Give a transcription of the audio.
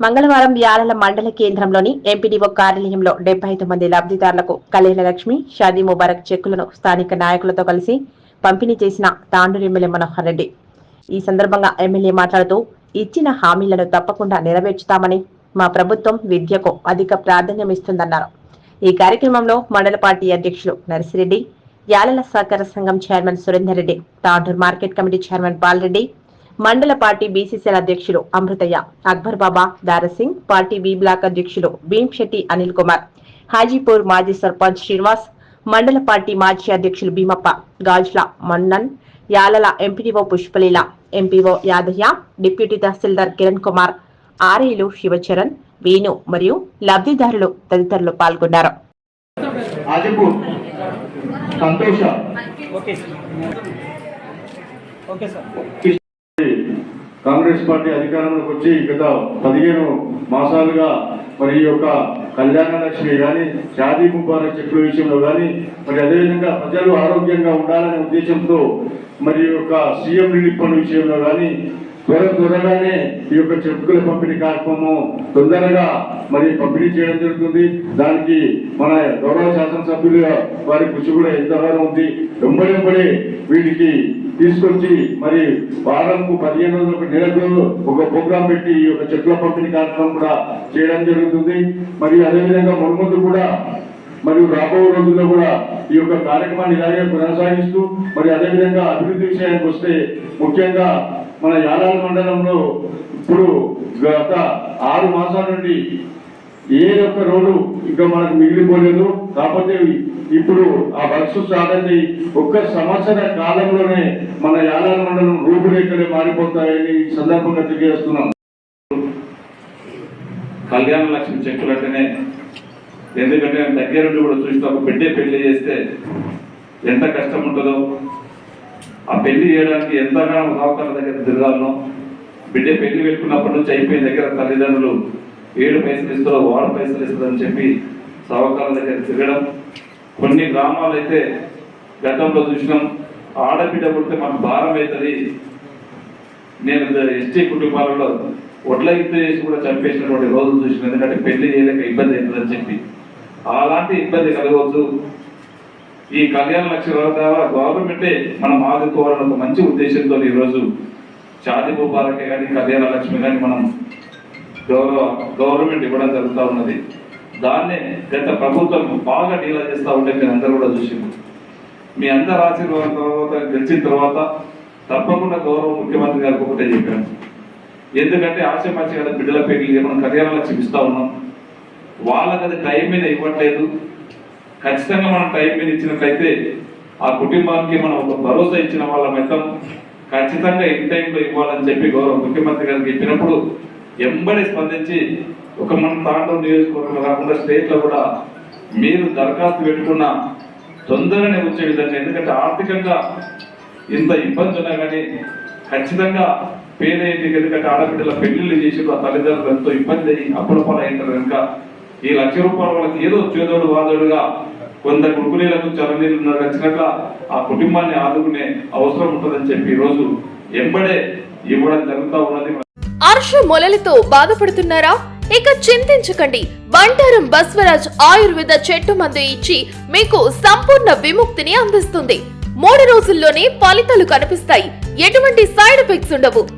మంగళవారం యాలల మండల కేంద్రంలోని ఎంపీడీఓ కార్యాలయంలో డెబ్బై ఐదు మంది లబ్ధిదారులకు కళ్యాణ లక్ష్మి షాదీ ముబారక్ చెక్కులను స్థానిక నాయకులతో కలిసి పంపిణీ చేసిన తాండూరు ఎమ్మెల్యే మనోహర్ రెడ్డి. ఈ సందర్భంగా ఎమ్మెల్యే మాట్లాడుతూ ఇచ్చిన హామీలను తప్పకుండా నెరవేర్చుతామని మా ప్రభుత్వం విద్యకు అధిక ప్రాధాన్యం ఇస్తుందన్నారు. ఈ కార్యక్రమంలో మండల పార్టీ అధ్యక్షులు నర్సిరెడ్డి యాలల సహకార సంఘం chairman Surender Reddy Tandur market committee chairman Balareddy మండల పార్టీ బీసీసీఎల్ అధ్యక్షులు Amruthaiah Akbar Baba Darasingh party B block అధ్యక్షులు భీమ్ శెట్టి అనిల్ కుమార్ హాజీపూర్ మాజీ సర్పంచ్ శ్రీనివాస్ మండల పార్టీ మాజీ అధ్యక్షులు Bheemappa Gajla Mannan Yalala MPDO Pushpaleela MPO Yadaiah deputy tahsildar Kiran Kumar ఆర్ఏలు Shivacharan Venu మరియు లబ్ధిదారులు తదితరులు పాల్గొన్నారు. సంతోష. Okay sir. Okay sir. Congress party అధికారంలోకి వచ్చి గత పదిహేను మాసాలుగా మరి ఈ యొక్క కళ్యాణ లక్ష్మి కానీ షాదీ ముబారక్ చెక్కుల విషయంలో కానీ మరి అదేవిధంగా ప్రజలు ఆరోగ్యంగా ఉండాలనే ఉద్దేశంతో మరి ఈ యొక్క సీఎం రిలీఫ్ ఫండ్ విషయంలో కానీ త్వర త్వరగానే ఈ యొక్క చెక్కుల పంపిణీ కార్యక్రమం తొందరగా మరి పంపిణీ చేయడం జరుగుతుంది. దానికి మన గౌరవ శాసనసభ్యులు వారి కృషి కూడా ఎంతగానో ఉంది. వెంబడింపడి వీటికి తీసుకొచ్చి మరి వారంకు పదిహేను రోజులకు నెలకు ఒక ప్రోగ్రాం పెట్టి ఈ యొక్క చెట్ల పంపిణీ కార్యక్రమం కూడా చేయడం జరుగుతుంది. మరి అదేవిధంగా మున్ముందు కూడా మరియు రాబో రోజుల్లో కూడా ఈ యొక్క కార్యక్రమాన్ని ఇలాగే కొనసాగిస్తూ మరి అదేవిధంగా అభివృద్ధి విషయానికి వస్తే ముఖ్యంగా మన యాదాల మండలంలో ఇప్పుడు గత ఆరు మాసాల నుండి ఏ ఒక్క రోడ్డు ఇంకా మనకు మిగిలిపోలేదు. కాకపోతే ఇప్పుడు ఆ వర్క్స్ స్టార్ట్ అయింది ఒక్క సంవత్సర కాలంలోనే మన యాదాల మండలం రూపురేఖలే మారిపోతాయని సందర్భంగా తెలియజేస్తున్నాం. కళ్యాణ లక్ష్మి చెక్కులంటేనే ఎందుకంటే నేను దగ్గర నుండి కూడా చూసిన ఒక బిడ్డే పెళ్ళి చేస్తే ఎంత కష్టం ఉంటుందో. ఆ పెళ్ళి చేయడానికి ఎంతగానో సావుకారుల దగ్గర తిరగాలనో బిడ్డ పెళ్ళి పెట్టుకున్నప్పటి నుంచి అయిపోయిన దగ్గర తల్లిదండ్రులు ఏడు పైసలు ఇస్తారో వాడు పైసలు ఇస్తారని చెప్పి సావుకారుల దగ్గర తిరగడం. కొన్ని గ్రామాలు అయితే గతంలో చూసినాం ఆడబిడ్డ పుడితే మనకు భారం అవుతుంది. నేను ఎస్టీ కుటుంబాలలో ఒడ్ల యుద్ధం చేసి కూడా చంపేసినటువంటి రోజులు చూసిన. ఎందుకంటే పెళ్ళి చేయలేక ఇబ్బంది అవుతుందని చెప్పి. అలాంటి ఇబ్బంది కలగవద్దు. ఈ కళ్యాణ లక్ష్య ద్వారా గవర్నమెంటే మనం ఆదుకోవాలని ఒక మంచి ఉద్దేశంతో ఈరోజు షాది ముబారకే కానీ కళ్యాణ లక్ష్మి కానీ మనం గౌరవ గవర్నమెంట్ ఇవ్వడం జరుగుతూ ఉన్నది. దాన్నే గత ప్రభుత్వం బాగా డీలా చేస్తూ ఉంటే మీరు అందరూ కూడా చూసింది మీ అందరు ఆశీర్వాదం తర్వాత గెలిచిన తర్వాత తప్పకుండా గౌరవ ముఖ్యమంత్రి గారికి ఒకటే చెప్పాను. ఎందుకంటే ఆశమాచి గల బిడ్డల పేర్లు మనం కళ్యాణ లక్ష్యం ఇస్తూ ఉన్నాం. వాళ్ళకి అది టైం మీద ఇవ్వట్లేదు. ఖచ్చితంగా మనం టైం మీద ఇచ్చినట్లయితే ఆ కుటుంబానికి మనం ఒక భరోసా ఇచ్చిన వాళ్ళ అవుతాం ఖచ్చితంగా ఇన్ టైంలో ఇవ్వాలని చెప్పి గౌరవ ముఖ్యమంత్రి గారికి చెప్పినప్పుడు ఎంబడి స్పందించి ఒక మన తాండవ నియోజకవర్గంలో కాకుండా స్టేట్లో కూడా మీరు దరఖాస్తు పెట్టుకున్న తొందరనే వచ్చే విధంగా ఎందుకంటే ఆర్థికంగా ఇంత ఇబ్బంది ఉన్నా కానీ ఖచ్చితంగా పేరేంటి ఎందుకంటే ఆడబిడ్డల పెళ్ళిళ్ళు చేసి ఆ తల్లిదండ్రులు ఎంతో ఇబ్బంది అయ్యి అప్పుల పాలు కనుక ఈ లక్ష రూపాయలు వాళ్ళకి ఏదో చేదోడు వాదోడుగా కొంత కుడుకునేలకు చరణీళ్ళు వచ్చినట్ల ఆ కుటుంబాన్ని ఆదుకునే అవసరం ఉంటుందని చెప్పి ఈ రోజు ఎంబడే ఇవ్వడం జరుగుతూ ఉన్నది. అర్ష మొలలతో బాధపడుతున్నారా? ఇక చింతించకండి. బంటారం బస్వరాజ్ ఆయుర్వేద చెట్టు మందు ఇచ్చి మీకు సంపూర్ణ విముక్తిని అందిస్తుంది. మూడు రోజుల్లోనే ఫలితాలు కనిపిస్తాయి. ఎటువంటి సైడ్ ఎఫెక్ట్స్ ఉండవు.